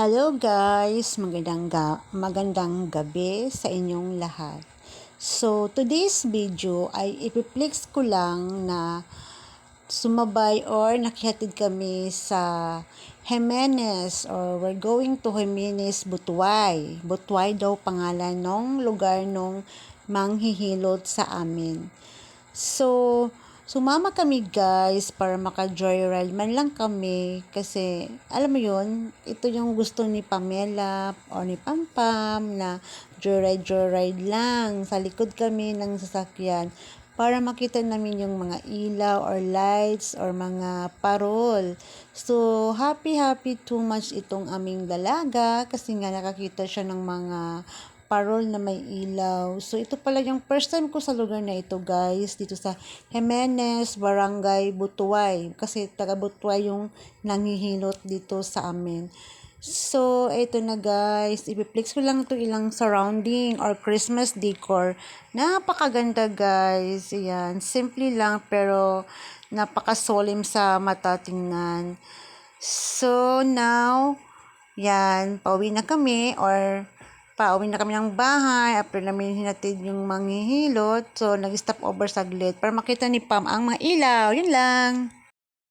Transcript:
Hello guys, magandang, ga- magandang gabi sa inyong lahat. So, today's video ay ipiplex ko lang na sumabay or nakihatid kami sa Jimenez or we're going to Jimenez Butuay. Butuay daw pangalan ng lugar nung manghihilot sa amin. So, sumama kami guys para maka-joyride man lang kami kasi alam mo yun, ito yung gusto ni Pamela o ni Pampam na joyride joyride lang. Sa likod kami ng sasakyan para makita namin yung mga ilaw or lights or mga parol. So, happy happy too much itong aming dalaga kasi nga nakakita siya ng mga parol na may ilaw. So, ito pala yung first time ko sa lugar na ito, guys. Dito sa Jimenez, Barangay, Butuay. Kasi taga Butuay yung nanghihilot dito sa amin. So, ito na guys. Ipiplex ko lang ito ilang surrounding or Christmas decor. Napakaganda guys. Ayan. Simple lang pero napakasolim sa mata tingnan. So, now, yan. Pauwi na kami or pauwi na kami ng bahay after namin hinatid yung manghihilot. So, nag-stop over saglit para makita ni Pam ang mga ilaw. Yun lang.